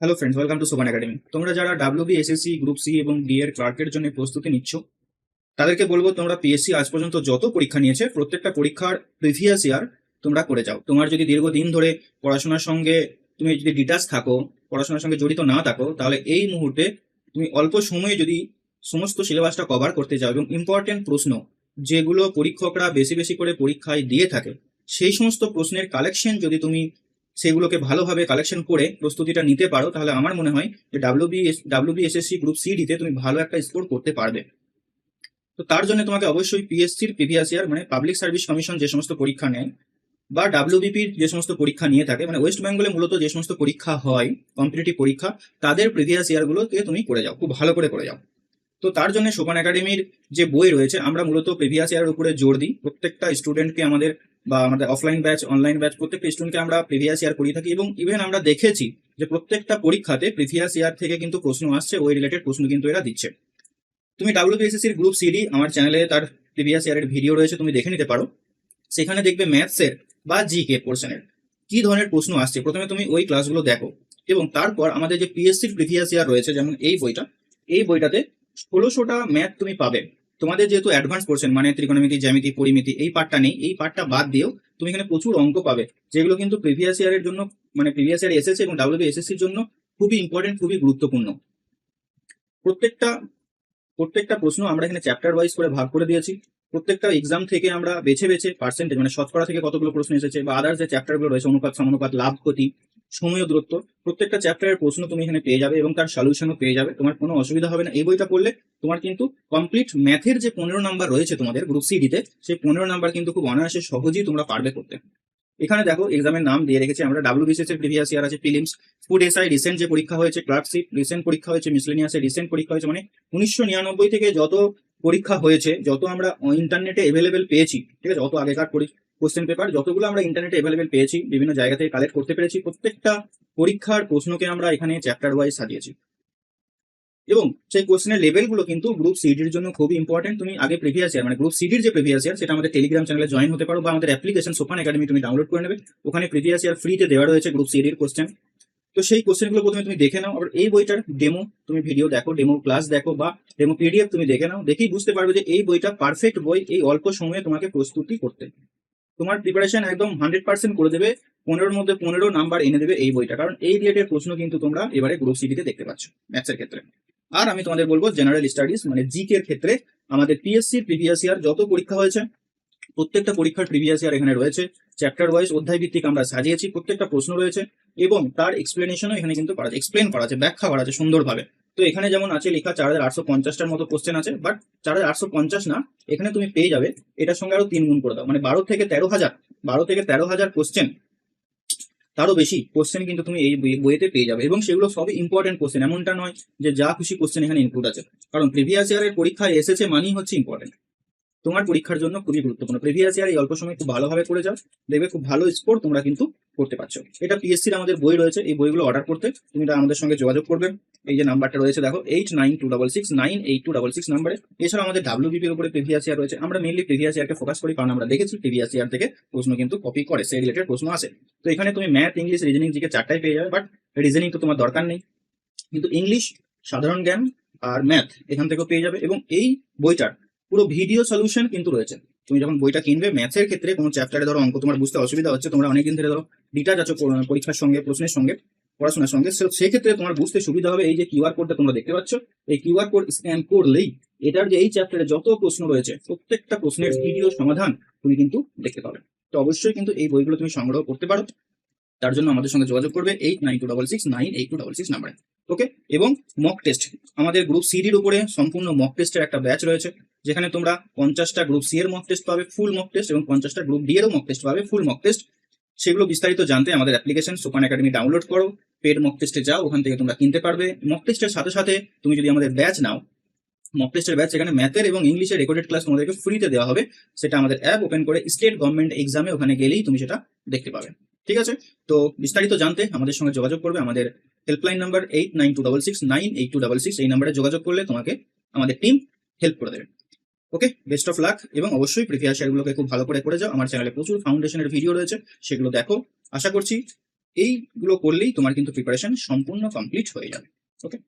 Hello friends welcome to Sopan academy তোমরা যারা WB SSC group C এবং D এর ক্লার্কের জন্য প্রস্তুতি নিচ্ছ, তাদেরকে বলব তোমরা পিএসসি আজ পর্যন্ত যত পরীক্ষা নিয়েছে, প্রত্যেকটা পরীক্ষার প্রিভিয়াস ইয়ার তোমরা করে যাও। তোমার যদি দীর্ঘদিন ধরে পড়াশোনার সঙ্গে তুমি যদি ডিটাচ থাকো, পড়াশোনার সঙ্গে জড়িত না থাকো, তাহলে এই মুহূর্তে তুমি অল্প সময়ে যদি সমস্ত সিলেবাসটা কভার করতে যাও এবং ইম্পর্টেন্ট প্রশ্ন যেগুলো পরীক্ষকরা বেশি বেশি করে পরীক্ষায় দিয়ে থাকে, সেই সমস্ত প্রশ্নের কালেকশন যদি তুমি সেগুলোকে ভালোভাবে কালেকশন করে প্রস্তুতিটা নিতে পারো, তাহলে আমার মনে হয় যে WB WB SSC group C ডিতে তুমি ভালো একটা স্কোর করতে পারবে। তো তার জন্য তোমাকে অবশ্যই পিএসসির প্রিভিয়াস ইয়ার মানে পাবলিক সার্ভিস কমিশন যে সমস্ত পরীক্ষা নেয়, বা ডাব্লিউবিপির যে সমস্ত পরীক্ষা নিয়ে থাকে মানে ওয়েস্ট বেঙ্গলে মূলত যে সমস্ত পরীক্ষা হয় কম্পিটিটিভ পরীক্ষা, তাদের প্রিভিয়াস ইয়ারগুলোকে তুমি করে যাও, খুব ভালো করে করে যাও। তো তার জন্য সোপান একাডেমির যে বই রয়েছে, আমরা মূলত প্রিভিয়াস ইয়ারের উপরে জোর দিই। প্রত্যেকটা স্টুডেন্টকে আমাদের বা আমাদের অফলাইন ব্যাচ অনলাইন ব্যাচ প্রত্যেকটা স্টুডেন্টকে আমরা প্রিভিয়াস ইয়ার করিয়ে থাকি এবং ইভেন আমরা দেখেছি যে প্রত্যেকটা পরীক্ষাতে প্রিভিয়াস ইয়ার থেকে কিন্তু প্রশ্ন আসছে, ওই রিলেটেড প্রশ্ন কিন্তু এরা দিচ্ছে। তুমি ডাব্লিউবিএসএসসির গ্রুপ সিডি আমার চ্যানেলে তার প্রিভিয়াস ইয়ারের ভিডিও রয়েছে, তুমি দেখে নিতে পারো। সেখানে দেখবে ম্যাথসের বা জি কে পোর্শনের কি ধরনের প্রশ্ন আসছে। প্রথমে তুমি ওই ক্লাসগুলো দেখো এবং তারপর আমাদের যে পিএসসির প্রিভিয়াস ইয়ার রয়েছে, যেমন এই বইটা, এই বইটাতে ষোলোশোটা ম্যাথ তুমি পাবে। তোমাদের যেহেতু অ্যাডভান্স পোর্শন মানে ত্রিকোণমিতি জ্যামিতি পরিমিতি, এই পার্টটা নেই, এই পার্টটা বাদ দিয়েও তুমি এখানে প্রচুর অঙ্ক পাবে, যেগুলো কিন্তু প্রিভিয়াস ইয়ারের জন্য মানে প্রিভিয়াস ইয়ার এসেছে এবং ডাব্লিউবি এসএসসির জন্য খুবই ইম্পর্টেন্ট খুবই গুরুত্বপূর্ণ। প্রত্যেকটা প্রত্যেকটা প্রশ্ন আমরা এখানে চ্যাপ্টার ওয়াইজ করে ভাগ করে দিয়েছি। প্রত্যেকটা এক্সাম থেকে আমরা বেছে বেছে পার্সেন্টেজ মানে শতকরা থেকে কতগুলো প্রশ্ন এসেছে বা আদার্স যে চ্যাপ্টারগুলো রয়েছে, অনুপাত, সমানুপাত, লাভ, ক্ষতি, সময় দূরত্ব প্রত্যেকটা চ্যাপ্টারের প্রশ্ন তুমি এখানে পেয়ে যাবে এবং তার সলিউশনও পেয়ে যাবে। তোমার কোনো অসুবিধা হবে না। এই বইটা পড়লে তোমার কিন্তু কমপ্লিট ম্যাথের যে পনেরো নাম্বার রয়েছে তোমাদের গ্রুপ সি ডিতে সেই পনেরো নাম্বার কিন্তু খুব অনায়াসে সহজেই তোমরা পারবে করতে। এখানে দেখো এক্সামের নাম দিয়ে রেখেছি আমরা। ডাব্লিউবিসিএস এর প্রিভিয়াস ইয়ার আছে ফিলিমস ফুড এসআই রিসেন্ট যে পরীক্ষা হয়েছে ক্লার্কশিপ রিসেন্ট পরীক্ষা হয়েছে মিসলেনিয়াসের রিসেন্ট পরীক্ষা হয়েছে মানে উনিশশো নিরানব্বই থেকে যত পরীক্ষা হয়েছে, যত আমরা ইন্টারনেটে এভেলেবেল পেয়েছি, ঠিক আছে? অত আগেকার কোশ্চেন পেপার যতগুলো আমরা ইন্টারনেটে এভেলেবেল পেয়েছি, বিভিন্ন জায়গা থেকে কালেক্ট করতে পেরেছি, প্রত্যেকটা পরীক্ষার প্রশ্নকে আমরা এখানে চ্যাপ্টার ওয়াইজ সাজিয়েছি। এবং সেই কোশ্চেনের লেভেলগুলো কিন্তু গ্রুপ সিডির জন্য খুবই ইম্পর্টেন্ট তুমি আগে প্রিভিয়াস ইয়ার মানে গ্রুপ সিডির যে প্রিভিয়াস ইয়ার সেটা আমাদের টেলিগ্রাম চ্যানেলে জয়েন হতে পারো বা আমাদের অ্যাপ্লিকেশন সোপান একাডেমি তুমি ডাউনলোড করে নেবে। ওখানে প্রিভিয়াস ইয়ার ফ্রিতে দেওয়া রয়েছে গ্রুপ সিডির কোশ্চেন তো সেই কোশ্চেনগুলো প্রথমে তুমি দেখে নাও। আবার এই বইটার ডেমো তুমি ভিডিও দেখো ডেমো ক্লাস দেখো বা ডেমো পিডিএফ তুমি দেখে নাও। দেখেই বুঝতে পারবে যে এই বইটা পারফেক্ট বই এই অল্প সময়ে তোমাকে প্রস্তুতি করতে। তোমার প্রিপারেশন একদম হান্ড্রেড পার্সেন্ট করে দেবে, পনেরোর মধ্যে পনেরো নাম্বার এনে দেবে এই বইটা। কারণ এই রিলেটেড প্রশ্ন কিন্তু তোমরা এবারে গ্রুপ সিটিতে দেখতে পাচ্ছ ম্যাথসের ক্ষেত্রে। আর আমি তোমাদের বলব জেনারেল স্টাডিজ মানে জিকে এর ক্ষেত্রে আমাদের পিএসসির প্রিভিয়াস ইয়ার যত পরীক্ষা হয়েছে, প্রত্যেকটা পরীক্ষার প্রিভিয়াস ইয়ার এখানে রয়েছে। চ্যাপ্টার ওয়াইজ অধ্যায় ভিত্তিক আমরা সাজিয়েছি, প্রত্যেকটা প্রশ্ন রয়েছে, এবং তার এক্সপ্লেনেশনও এখানে কিন্তু করা আছে এক্সপ্লেন করা আছে, ব্যাখ্যা করা আছে সুন্দরভাবে। তো এখানে যেমন আছে লেখা চার হাজার আটশো পঞ্চাশটার মতো কোশ্চেন আছে বাট চার হাজার আটশো পঞ্চাশ না, এখানে তুমি পেয়ে যাবে, এটার সঙ্গে আরও তিন গুণ করে দাও। মানে বারো থেকে তেরো হাজার, বারো থেকে তেরো হাজার কোশ্চেন তারও বেশি কোশ্চেন কিন্তু তুমি এই বই- বইয়েতে পেয়ে যাবে। এবং সেগুলো সবই ইম্পর্টেন্ট কোশ্চেন এমনটা নয় যে যা খুশি কোশ্চেন এখানে ইনক্লুড আছে। কারণ প্রিভিয়াস ইয়ারের পরীক্ষায় এসেছে মানেই হচ্ছে ইম্পর্টেন্ট তোমার পরীক্ষার জন্য খুবই গুরুত্বপূর্ণ। প্রিভিয়াস ইয়ার এই অল্প সময় খুব ভালোভাবে করে যাও দেখবে খুব ভালো স্কোর তোমরা কিন্তু করতে পারছ। এটা পিএসসির আমাদের বই রয়েছে, এই বইগুলো অর্ডার করতে। তুমি আমাদের সঙ্গে যোগাযোগ করবে। এই যে নাম্বারটা রয়েছে, দেখো eight nine two double six nine eight two double six নাম্বারে। এছাড়া আমাদের ডাব্লিউবিপির উপরে প্রিভিয়াস ইয়ার রয়েছে। আমরা মেনলি প্রিভিয়াস ইয়ারকে ফোকাস করি, কারণ আমরা দেখেছি প্রিভিয়াস ইয়ার থেকে প্রশ্ন কিন্তু কপি করে, সেই রিলেটেড প্রশ্ন আসে। তো এখানে তুমি ম্যাথ ইংলিশ রিজনিং জিকে চারটাই পেয়ে যাবে বাট রিজনিং তো তোমার দরকার নেই। কিন্তু ইংলিশ সাধারণ জ্ঞান আর ম্যাথ এখান থেকেও পেয়ে যাবে এবং এই বইটার পুরো ভিডিও সলিউশন কিন্তু রয়েছে। তুমি যখন বইটা কিনবে ম্যাথের ক্ষেত্রে কোনো চ্যাপ্টারে ধরো অঙ্ক তোমার বুঝতে অসুবিধা হচ্ছে, তোমরা অনেকদিন ধরে ধরো আছো পড়া- পরীক্ষার সঙ্গে, প্রশ্নের সঙ্গে পড়াশোনার সঙ্গে। সেক্ষেত্রে তোমার বুঝতে সুবিধা হবে এই যে কিউআর কোডটা তোমরা দেখতে পাচ্ছ। এই কিউআর কোড স্ক্যান করলেই এটার যে এই চ্যাপ্টারে যত প্রশ্ন রয়েছে, প্রত্যেকটা প্রশ্নের ভিডিও সমাধান তুমি কিন্তু দেখতে পাবে। তো অবশ্যই কিন্তু এই বইগুলো তুমি সংগ্রহ করতে পারো। তার জন্য আমাদের সঙ্গে যোগাযোগ করবে eight nine two double six nine eight two double six নাম্বারে। ওকে এবং মক টেস্ট আমাদের গ্রুপ সিডির উপরে সম্পূর্ণ মক টেস্টের একটা ব্যাচ রয়েছে। যেখানে তোমরা পঞ্চাশটা গ্রুপ সি এর মক টেস্ট পাবে ফুল মক টেস্ট এবং পঞ্চাশটা গ্রুপ ডি এরও মক টেস্ট পাবে ফুল মক টেস্ট সেগুলো বিস্তারিত জানতে আমাদের অ্যাপ্লিকেশন সোপান একাডেমি ডাউনলোড করো, পেড মক টেস্টে যাও, ওখান থেকে তোমরা কিনতে পারবে। মক টেস্টের সাথে সাথে তুমি যদি আমাদের ব্যাচ নাও মক টেস্টের ব্যাচ সেখানে ম্যাথের এবং ইংলিশের রেকর্ডেড ক্লাস তোমাদেরকে ফ্রিতে দেওয়া হবে। সেটা আমাদের অ্যাপ ওপেন করে স্টেট গভর্নমেন্ট এক্সামে ওখানে গেলেই তুমি সেটা দেখতে পাবে। ঠিক আছে? তো বিস্তারিত জানতে আমাদের সঙ্গে যোগাযোগ করবে আমাদের helpline number eight nine two double six nine eight two double six এই নাম্বারে যোগাযোগ করলে তোমাকে আমাদের টিম হেল্প করে দেবে। ওকে বেস্ট অফ লাক এবং অবশ্যই প্রিভিয়াস শেয়ারগুলোকে খুব ভালো করে করে যাও। আমার চ্যানেলে প্রচুর ফাউন্ডেশনের ভিডিও রয়েছে, সেগুলো দেখো। আশা করছি এইগুলো করলেই তোমার কিন্তু প্রিপারেশন সম্পূর্ণ কমপ্লিট হয়ে যাবে। ওকে